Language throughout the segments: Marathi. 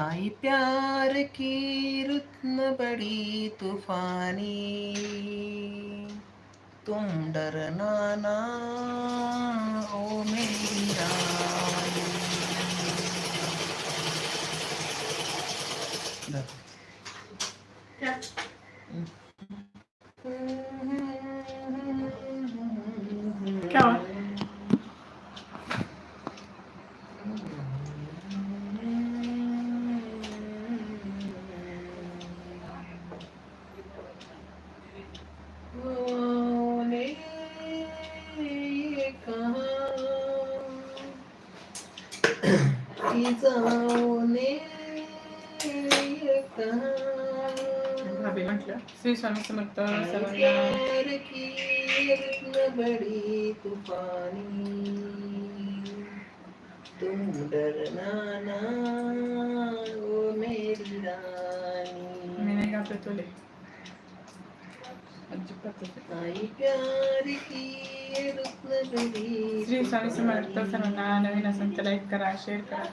आई प्यार की रुत्न बड़ी तूफानी। तुम डरना ना ओ मेरी रानी क्या हुआ? ने ये कहा कि जाऊने ये कहा भाभी म्हटलं श्री स्वामी समर्थ बड़ी तूफानी तुम डरना ना ओ मेरी रानी नाही घाबरत तुले अजिबातच नाही. आई प्यार की श्री स्वामी समर्थ सर्वांना नवीन असेल तर लाईक करा शेअर करा.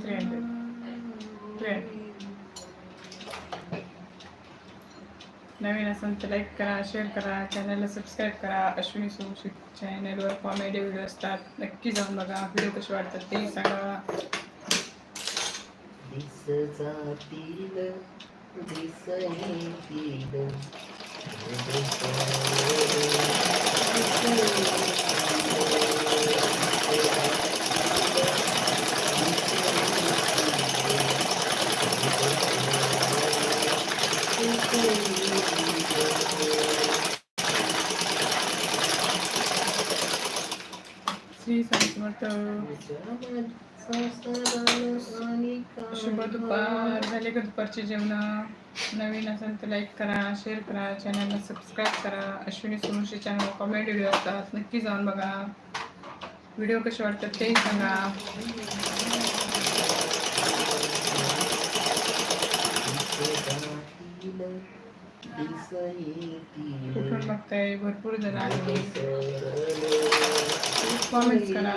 थ्री हंड्रेड थ्री नवीन असेल तर लाईक करा शेअर करा चॅनलला सबस्क्राईब करा. अश्विनी सोमशी चॅनलवर कॉमेडी व्हिडिओ असतात. नक्की जाऊन बघा. व्हिडिओ कसे वाटतात तेही सांगा. दिस जातील दिस येतील श्री स्वामी समर्थ शुभ दुपार नवीन असेल तर लाईक करा शेअर करा चॅनलला सबस्क्राईब करा. अश्विनी सोमशी चॅनल कॉमेडी व्हिडिओ असतात नक्की जाऊन बघा. व्हिडिओ कसे वाटतात तेही सांगा. कुठून बघताय भरपूर जण आले कॉमेंट करा.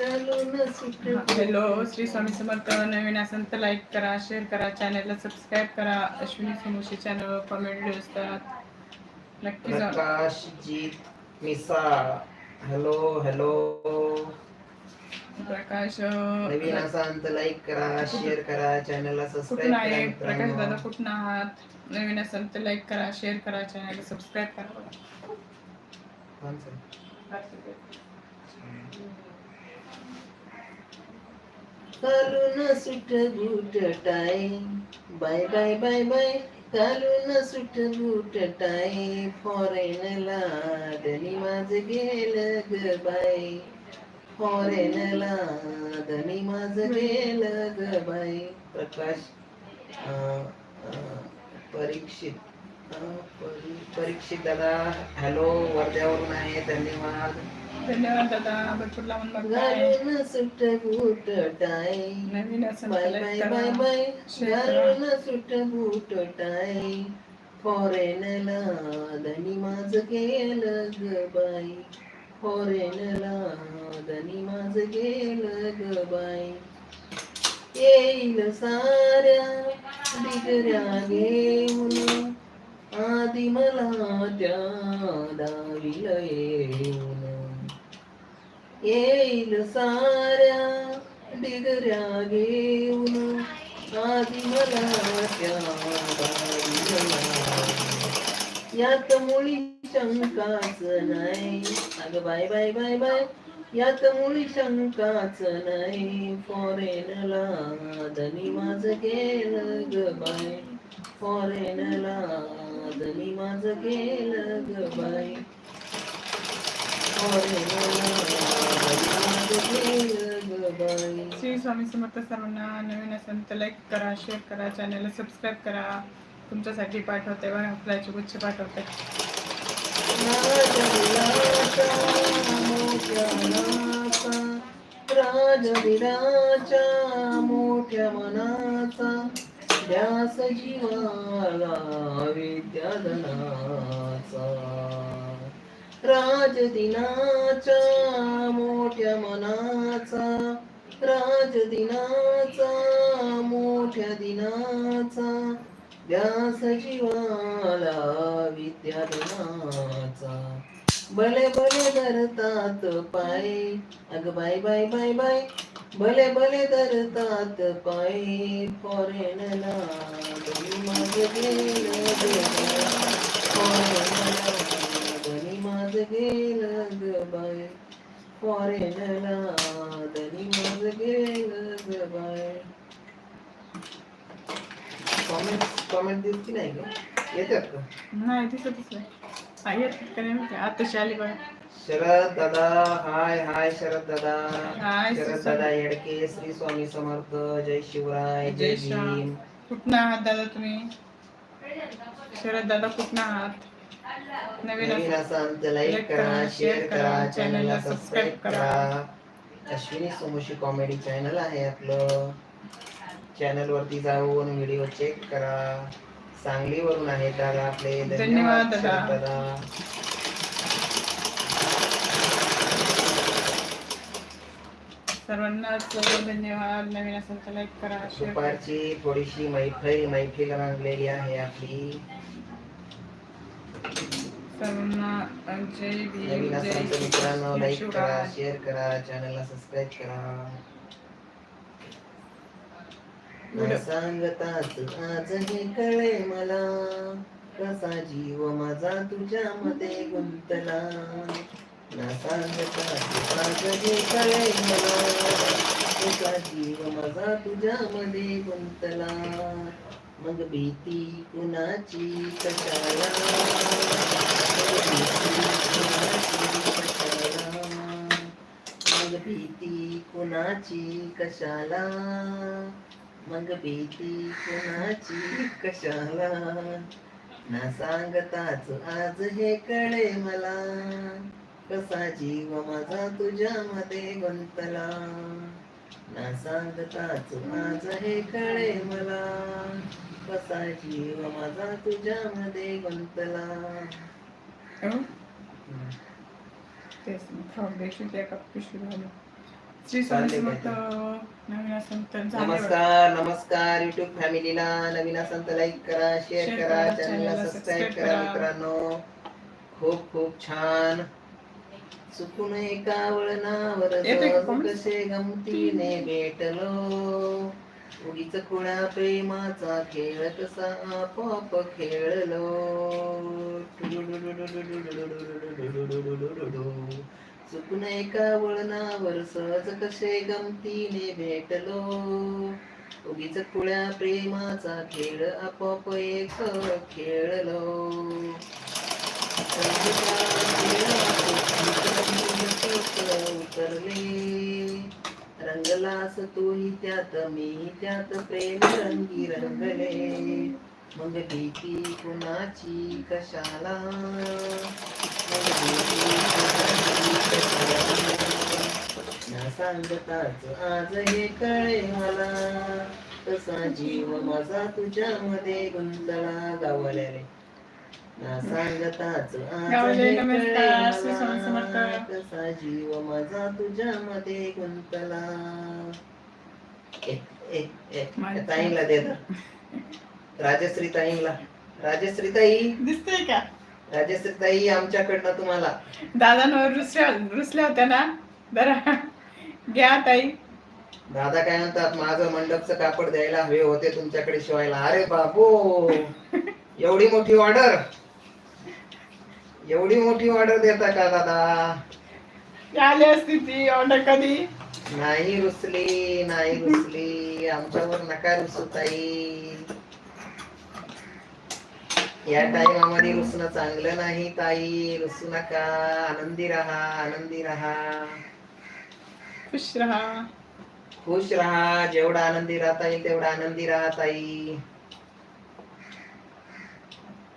हॅलो श्री स्वामी समर्थ. नवीन असेल तर लाईक करा शेअर करा चॅनलला सबस्क्राईब करा. अश्विनी समोशी चॅनल कॉमेडी असतात. नक्की जा. Prakashjeet Misal hello hello. प्रकाश नवीन असाल तर लाईक करा शेअर करा चॅनलला सबस्क्राईब करा प्रकाश दादा. कुठून आहात? नवीन असेल तर लाईक करा शेअर करा चॅनलला सबस्क्राईब करा. कोण suit boot tie. Bye bye bye bye. कालून suit boot tie. फॉरेनला धनी माझ गेलं ग बाय. फॉरेनला धनी माझ गेलं ग बाय. प्रकाश अं, परीक्षित परीक्षित दादा. हॅलो वर्ध्यावरून आहे धन्यवाद. धन्यवाद दादा. भरपूर लावून बघताय. घालून सुट बूट टाय नवीन असेल बाय बाय बाय बाय. घालून सुट बूट टाय फॉरेनला धनी माझ गेलं ग बाई. फॉरेनला धनी माझ गेलं ग बाई. येईल साऱ्या डिगऱ्या घेऊन. आधी मला त्या दावीला येऊन. येईल साऱ्या डिगऱ्या घेऊन आधी मला त्या दावीला यात मुळी शंकाच नाही अगं बाय बाय बाय बाय यात मुळी शंकाच नाही फॉरेनला धनी माझ गेलं ग बाय फॉरेनला धनी माझ गेलं ग बाय फॉरेनला धनी माझ गेलं ग बाई श्री स्वामी समर्थ सर्वांना नवीन असेल तर लाईक करा शेअर करा चॅनलला सबस्क्राईब करा. तुमच्यासाठी पाठवते बघा फुलाचे गुच्छ पाठवते. राजविराचा मोठ्या मनाचा व्यास जीवाला विद्याधनाचा. राजदिनाच्या मोठ्या मनाचा. राजदिनाचा मोठ्या दिनाचा. व्यास जीवाला विद्याधनाचा. भले भले धरतात पाय. अग बाय बाय बाय बाय भले भले धरतात पाय. फॉरेनला धनी गेलं ग फॉरेनला धनी माझ गेलं ग बाय फॉरेनला धनी माझ गेलं ग बाय कॉमेंट कॉमेंट देत की नाही का येतात का नाही दिसतच नाही हा, माहिती. आताशी आली बघा शरद दादा हाय हाय शरद दादा हाय, शरद दादा येडके श्री स्वामी समर्थ जय शिवराय जय जय श्याम. भीम कुठनं आहात दादा तुम्ही शरद दादा कुठनं आहात नवीन असेल तर लाईक करा शेअर करा चॅनलला सबस्क्राईब करा. अश्विनी सोमोशी कॉमेडी चॅनल आहे आपलं. चॅनल वरती जाऊन व्हिडिओ चेक करा. सांगलीवरून आहे दादा आपले. धन्यवाद दादा. सर्वांनाच धन्यवाद. नवीन असेल तर लाईक करा दुपारची थोडीशी मैफिल मैफिल रंगलेली आहे आपली. सर्वांना जय भीम नवीन जय असाल तर मित्रांनो जय लाईक करा शिवराय. शेअर करा चॅनलला सबस्क्राईब करा. न सांगताच आज हे कळे मला कसा जीव माझा तुझ्या मध्ये गुंतला. न सांगताच आज हे कळे मला कसा जीव माझा तुझ्या मध्ये गुंतला. मग भीती कुणाची कशाला मग भीती कुणाची कशाला? मग भीती कुणाची कशाला? ना सांगताच आज हे कळे मला. कसा जीव माझा तुझ्यामध्ये गुंतला? ना सांगताच आज हे कळे मला. कसा जीव माझा तुझ्यामध्ये गुंतला. हो? तेच फाउंडेशन त्या श्री स्वामी नवीन झाले. नमस्कार नमस्कार युट्यूब फॅमिलीला. नवीन तर लाईक करा शेअर करा चॅनलला सबस्क्राईब करा. मित्रांनो. खूप खूप छान. चुकून एका वळणावर? कसे गमतीने भेटलो. उगीच खुळ्या प्रेमाचा खेळ कसा आपोआप खेळलो. चुकून एका वळणावर सहज कसे गमतीने भेटलो उगीच खुळ्या प्रेमाचा खेळ आपोआप एक खेळलो उतरले रंगलास तोही त्यात मी त्यात प्रेम रंगी रंगले. मग भीती कुणाची कशाला? मग भीती कुणाची कशाला? ना सांगताच आज हे कळे मला. तसा जीव माझा तुझ्यामध्ये गुंतला गावल्या रे सांगताच. कसा जीव माझा गुंतला. एक एक माझ्या- ताईंला दे. राजश्री ताईंला राजश्री ताई दिसतंय का? राजश्री ताई आमच्याकडनं तुम्हाला. दादांवर रुसल्या रुसल्या होत्या ना? जरा. घ्या ताई. दादा काय म्हणतात माझं मंडपचं कापड द्यायला हवे होते तुमच्याकडे शिवायला. अरे बाबू! एवढी मोठी ऑर्डर? एवढी मोठी ऑर्डर देता का दादा? आली असती ती ऑर्डर कधी? नाही रुसली नाही रुसली. आमच्यावर नका रुसू ताई. या टाइमामध्ये रुसणं चांगलं नाही ताई. रुसू नका. आनंदी राहा आनंदी राहा. खुश राहा. खुश राहा. जेवढा आनंदी राहता येईल तेवढा आनंदी राहा ताई.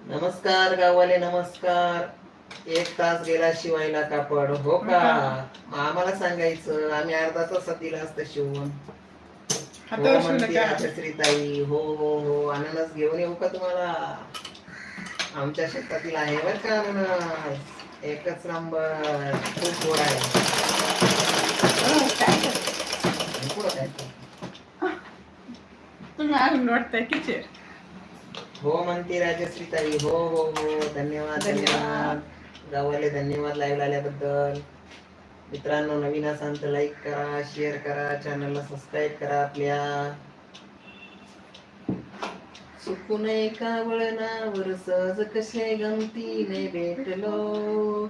नमस्कार गावाले नमस्कार. एक तास गेला शिवायला कापड हो का? मग आम्हाला सांगायचं आम्ही अर्धा तासात दिला असतं शिवून. हो हातावर शिवलं म्हणते का राजश्री ताई हो हो हो अननस घेऊन येऊ का तुम्हाला? आमच्या शेतातील आहे बर का अननस. एकच नंबर खूप गोड आहे. हो, काय करता? आणि पुढं काय ते? तुम्ही अजून वाटताय किचेर हो म्हणते राजश्री ताई हो हो हो धन्यवाद. धन्यवाद. गावाले धन्यवाद लाईव्ह आल्याबद्दल. मित्रांनो नवीन असाल तर लाईक करा शेअर करा चॅनलला सबस्क्राईब करा आपल्या. चुकून एका वळणावर सहज कसे गमतीने भेटलो?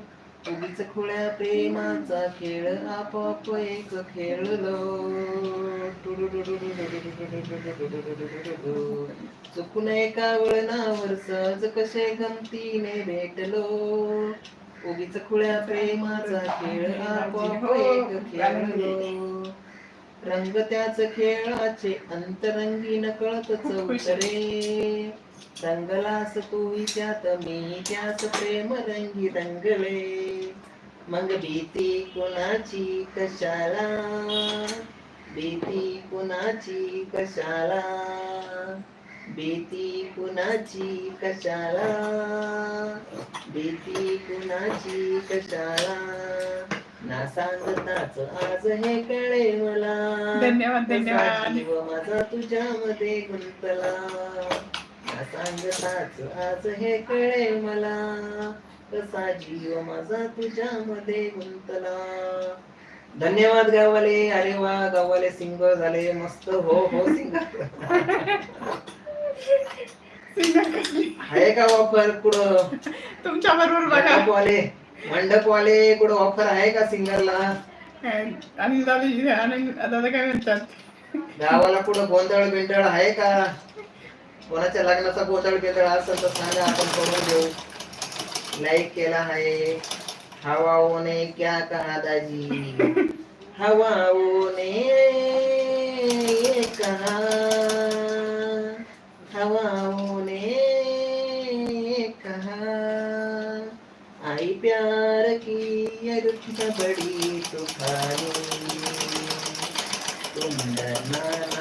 उगीच खुळ्या प्रेमाचा खेळ आपोआप एक खेळलो. चुकून एका वळणावर सहज कसे गमतीने भेटलो. उगीच खुळ्या प्रेमाचा खेळ आपोआप एक खेळलो. रंग त्याच खेळाचे अंतरंगीन कळतच उतरे. रंगलास तूही त्यात मी त्याच प्रेम रंगी रंगले. मग भीती कुणाची कशाला? भीती कुणाची कशाला? भीती कुणाची कशाला? भीती कुणाची कशाला? ना सांगताच आज हे कळे मला. धन्यवाद धन्यवाद. माझा तुझ्यामध्ये गुंतला? सांगताच आज हे कळे मला कसा जीव माझा तुझ्यामध्ये गुंतला. धन्यवाद गावाले अरे वा गावाले सिंगर झाले मस्त हो हो सिंगर आहे का ऑफर कुठं? तुमच्या बरोबर बघा. मंडपवाले मंडपवाले कुठं ऑफर आहे का सिंगरला? आणि दादा काय म्हणतात? गावाला कुठं गोंधळ बिंदळ आहे का? कोणाच्या लग्नाचा गोंधळ बिंदळ असेल तर सांगा आपण करून देऊ. लाईक केला आहे. हवाओ ने क्या कहा दाजी? हवाओ ने ये कहा? हवाओ ने कहा? आई प्यार की ये रुख बड़ी तूफानी। तुम डरना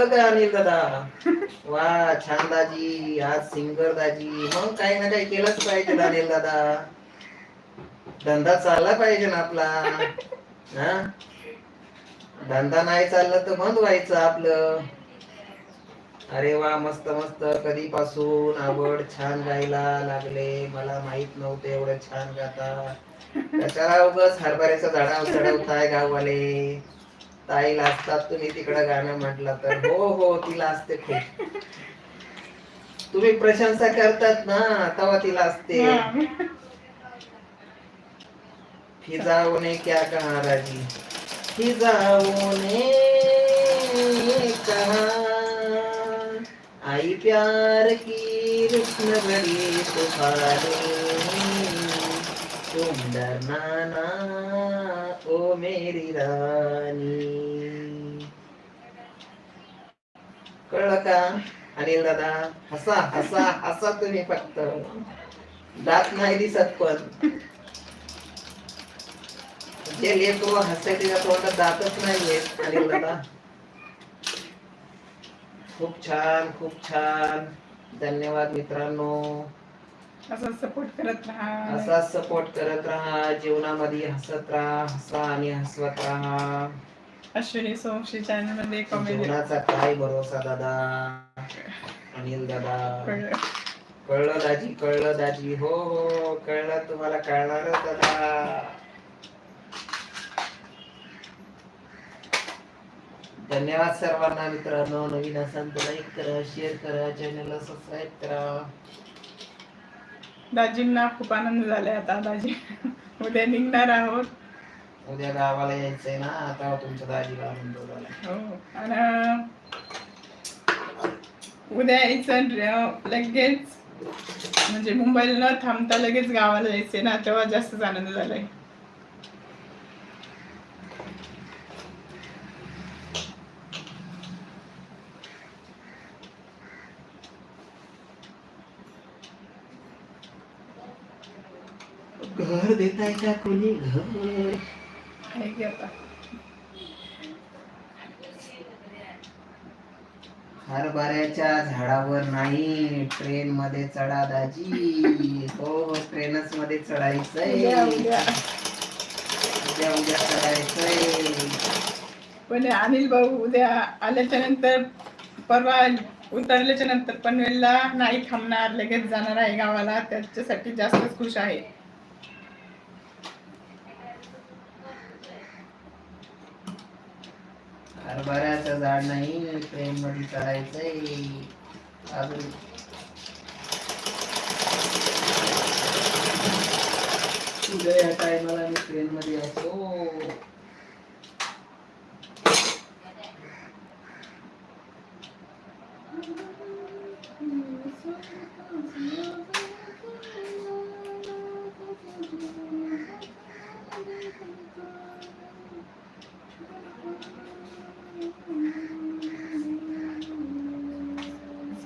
कळलं का अनिल दादा? वा छान दाजी आज सिंगर दाजी. मग काही ना काही केलंच पाहिजे अनिल दादा. धंदा चालला पाहिजे ना आपला. हा? धंदा नाही चालला तर बंद व्हायचं आपलं. अरे वा मस्त मस्त. कधीपासून आवड छान गायला लागले. मला माहीत नव्हते एवढं छान गाता. त्याच्या उगच हरभऱ्याचा झाडा चढवताय गाववाले. ताईला असतात तुम्ही तिकडं गाणं म्हटलं तर. हो हो तिला असते खूप. तुम्ही प्रशंसा करतात ना तेव्हा तिला असते. फिजाओ ने क्या कहा राजी फिजाओ ने कहा. आई प्यार की रुस्न बड़ी सुंदर नाना ओ मेरी राणी कळलं का? अनिल दादा हसा हसा हसा तुम्ही फक्त. दात नाही दिसत पण. जे लेकरू हसते तिच्या तोंडात दातच नाही येत अनिल दादा. खूप छान खूप छान. धन्यवाद मित्रांनो. असं सपोर्ट करत राहा. असा सपोर्ट करत राहा जीवनामध्ये हसत राहा हसा आणि हसवत राहा. अश्विनी सोमशी चॅनलमध्ये कॉमेडी जीवनाचा काय भरोसा दादा? अनिल दादा. कळलं. दाजी कळलं दाजी. हो हो कळलं. तुम्हाला कळणारच दादा. धन्यवाद सर्वांना मित्रांनो. नवीन असाल तर लाईक करा शेअर करा चॅनलला सबस्क्राईब करा. दाजींना खूप आनंद झालाय आता. दाजी उद्या निघणार आहोत. उद्या गावाला यायचंय ना आता तुमच्या दाजीला आनंद झाला हो आणि उद्या यायचं लगेच म्हणजे मुंबईला न थांबता लगेच गावाला जायचे ना तेव्हा जास्तच आनंद झालाय. घर देताय का कोणी? घर आहे की आता? हरभऱ्याच्या झाडावर नाही ट्रेन मध्ये चढा दाजी. हो हो ट्रेनच मध्ये चढायचंय. उद्या उद्या. उद्या उद्या चढायचंय. पण अनिल भाऊ उद्या आल्याच्यानंतर परवा उतरल्याच्या नंतर पनवेलला नाही थांबणार लगेच जाणार आहे गावाला. त्याच्यासाठी जास्तच खुश आहे. हरभऱ्याचं झाड नाही ट्रेन मध्ये चढायचंय अजून. उद्या या टायमाला मी ट्रेन मध्ये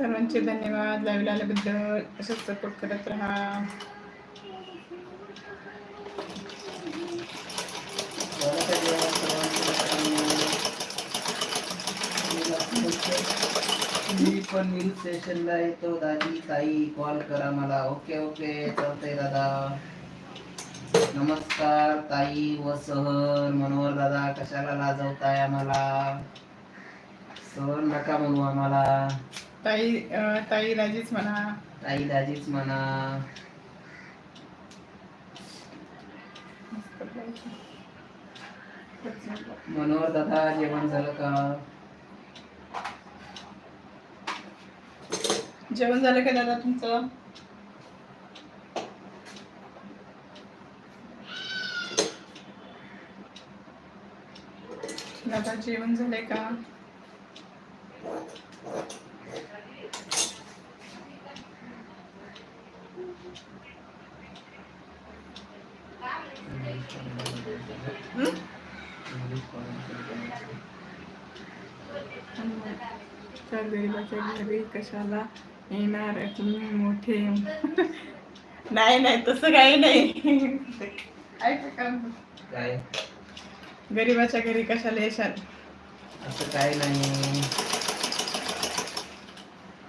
सर्वांचे धन्यवाद. लाईव्ह आल्याबद्दल असंच सपोर्ट करत राहा. मी पण मिल स्टेशनला येतो. दादी, ताई, कॉल करा मला. Okay okay. चालतंय दादा. नमस्कार, ताई व मनोहर दादा, कशाला लाजवताय आम्हाला? सहर नका म्हणू आम्हाला. ताई ताई राजीच म्हणा. ताई दाजीच म्हणा. मनोहर दादा जेवण झालं का? जेवण झालं का दादा तुमचं? दादा जेवण झालंय का? हं? त्या गरीबाच्या घरी कशाला येणार? तुम्ही मोठे. नाही नाही तसं काही नाही. गरीबाच्या घरी कशाला येशाल? असं काय नाही.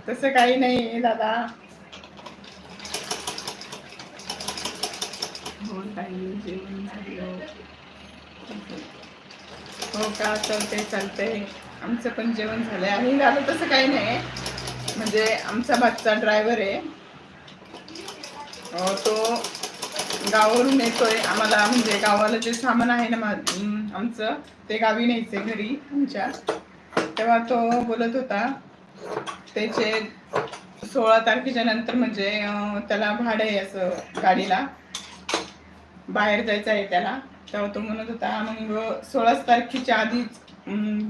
तसं काही नाही दादा. हो ताई जेवण झालं. हो का? चालते चालते आमचं पण जेवण झालंय. आणि झालं तसं काही नाही. म्हणजे आमचा भातचा ड्रायव्हर आहे. तो गावावरून येतोय. आम्हाला म्हणजे गावाला जे सामान आहे ना मा- आमचं ते गावी न्यायचंय घरी आमच्या. तेव्हा तो बोलत होता त्याचे सोळा तारखेच्या नंतर म्हणजे त्याला भाडं आहे असं गाडीला. बाहेर जायचं आहे त्याला. तेव्हा तो म्हणत होता मग सोळाच तारखेच्या आधीच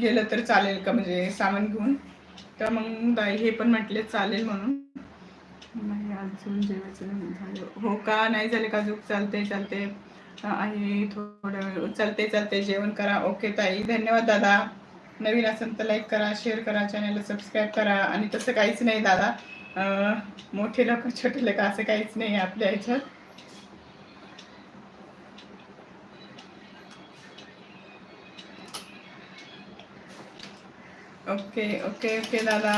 गेलं तर चालेल का म्हणजे सामान घेऊन? तर मग बाई हे पण म्हटले चालेल म्हणून. अजून जेवायचं झालं. हो का? नाही झाले का अजून? चालते चालते आहे थोडं वेळ चालते चालते जेवण करा. ओके ताई. धन्यवाद दादा. नवीन असेल तर लाईक करा शेअर करा चॅनलला सबस्क्राईब करा. आणि तसं काहीच नाही दादा. मोठे लोक छोटे लोक असं काहीच नाही आहे आपल्या ह्याच्यात ओके ओके ओके दादा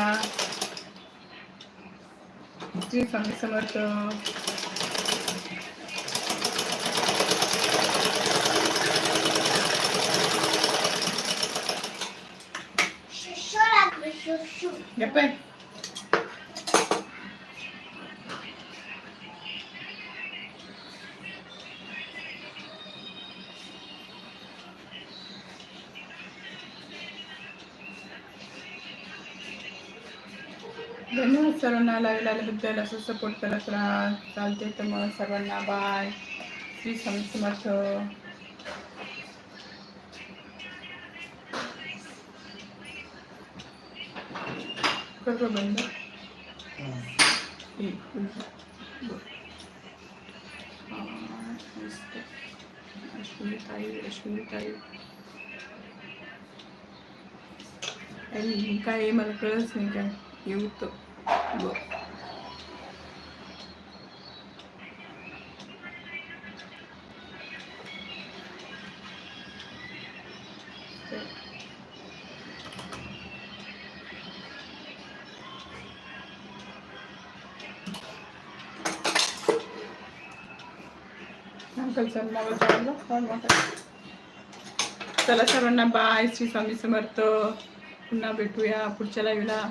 श्री स्वामी समर्थ गप्प आहे. धन्यवाद सर्वांना लाईव्ह आल्याबद्दल असं सपोर्ट करत राहा चालते तर मग सर्वांना बाय श्री स्वामी समर्थ करतो बंद हं. ही. बरं. हा, मस्त. अश्विनी ताई अश्विनी ताई आणि बरं अंकल चला सर्वांना बाय. श्री स्वामी समर्थ. पुन्हा भेटूया पुढच्या लाईव्हला